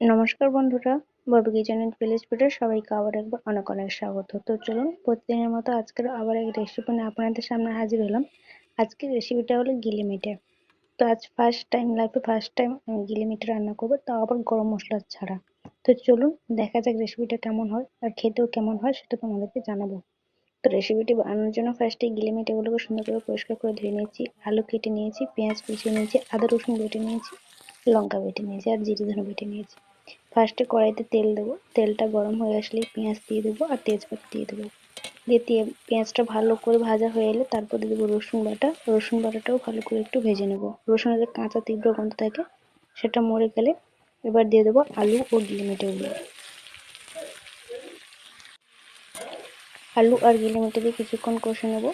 নমস্কার বন্ধুরা, Bobby kitchen and village ফুডে সবাইকে আবার একবার অনেক অনেক স্বাগত। তো চলুন, প্রতিদিনের মতো আজকের আবার এক রেসিপি নিয়ে আপনাদের সামনে হাজির হলাম। আজকের রেসিপিটা হলো গিলি মিটে। তো আজ ফার্স্ট টাইম লাইফে ফার্স্ট টাইম আমি গিলি রান্না করব, তাও আবার গরম মশলা ছাড়া। তো চলুন, দেখা যাক রেসিপিটা কেমন হয় আর খেতেও কেমন হয় সেটা তোমাদেরকে জানাব। তো রেসিপিটি বানানোর জন্য ফার্স্টে গিলে মিটেগুলোকে সুন্দর করে পরিষ্কার করে ধুয়ে নিয়েছি, আলু কেটে নিয়েছি, পেঁয়াজ কুচিয়ে নিয়েছি, আদা রসুন বেটে নিয়েছি, লঙ্কা বেটে নিয়েছি আর জিরে ধনে বেটে নিয়েছি। ফার্স্টে কড়াইতে তেল দেবো। তেলটা গরম হয়ে আসলে পেঁয়াজ দিয়ে দেবো আর তেজপাতা দিয়ে দেবো। দিয়ে পেঁয়াজটা ভালো করে ভাজা হয়ে এলে তারপর দিয়ে দেবো রসুন বাটা। রসুন বাটাটাও ভালো করে একটু ভেজে নেব। রসুনের যে কাঁচা তীব্র গন্ধ থাকে, সেটা মরে গেলে এবার দিয়ে দেবো আলু ও গিলিমিটেগুলো আলু আর গিলিমিটে দিয়ে কিছুক্ষণ কষে নেব।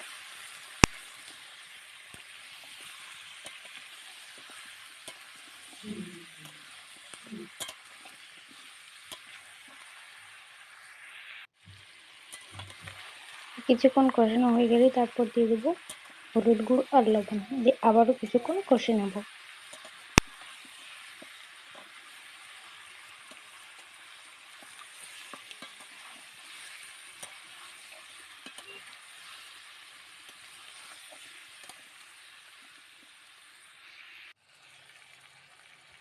কিছুক্ষণ কষানো হয়ে গেলে তারপর দিয়ে দেবো হলুদ গুঁড়ো আর লবণ। দিয়ে আবারও কিছুক্ষণ কষে নেব।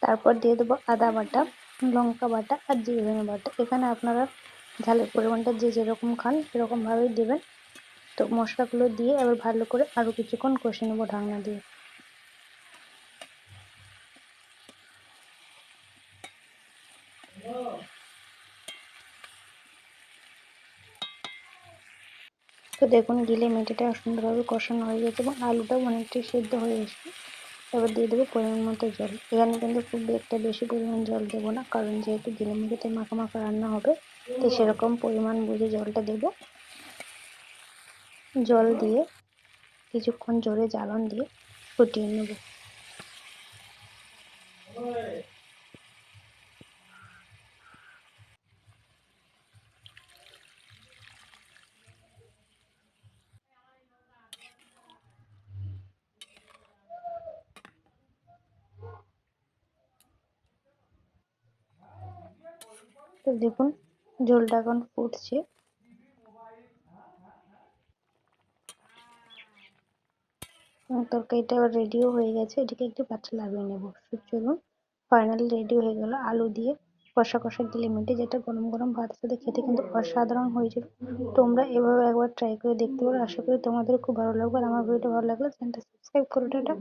তারপর দিয়ে দেবো আদা বাটা, লঙ্কা বাটা আর জিরে বাটা। এখানে আপনারা ঝালের পরিমাণটা যে যেরকম খান সেরকমভাবেই দেবেন। তো মশলাগুলো দিয়ে এবার ভালো করে আরও কিছুক্ষণ কষে নেব ঢাকনা দিয়ে। তো দেখুন, গিলে মেটেটা সুন্দরভাবে কষানো হয়ে গেছে এবং আলুটাও অনেকটাই সেদ্ধ হয়ে এসেছে। এবার দিয়ে দেবো পরিমাণ মতো জল। এখানে কিন্তু খুব একটা বেশি পরিমাণ জল দেবো না, কারণ যেহেতু গিলে মেটেতে মাখা মাখা রান্না হবে, তো সেরকম পরিমাণ বুঝে জলটা দেবো। জল দিয়ে কিছুক্ষণ জোরে জ্বালন দিয়ে ফুটিয়ে নেব। তো দেখুন জলটা এখন ফুটছে। তরকারিটা রেডিও হয়ে গেছে। এটিকে একটু পাত্রে লাগিয়ে নেব। চলুন ফাইনালি রেডি হয়ে গেল। আলু দিয়ে কষা কষা গিলে মেটে যেটা গরম গরম ভাতের সাথে খেতে কিন্তু অসাধারণ হয়েছিল। তোমরা এভাবে একবার ট্রাই করে দেখতে পারো। আশা করি তোমাদের খুব ভালো লাগবে। আর আমার ভিডিওটা ভালো লাগলে চ্যানেলটা সাবস্ক্রাইব করে, টাটা।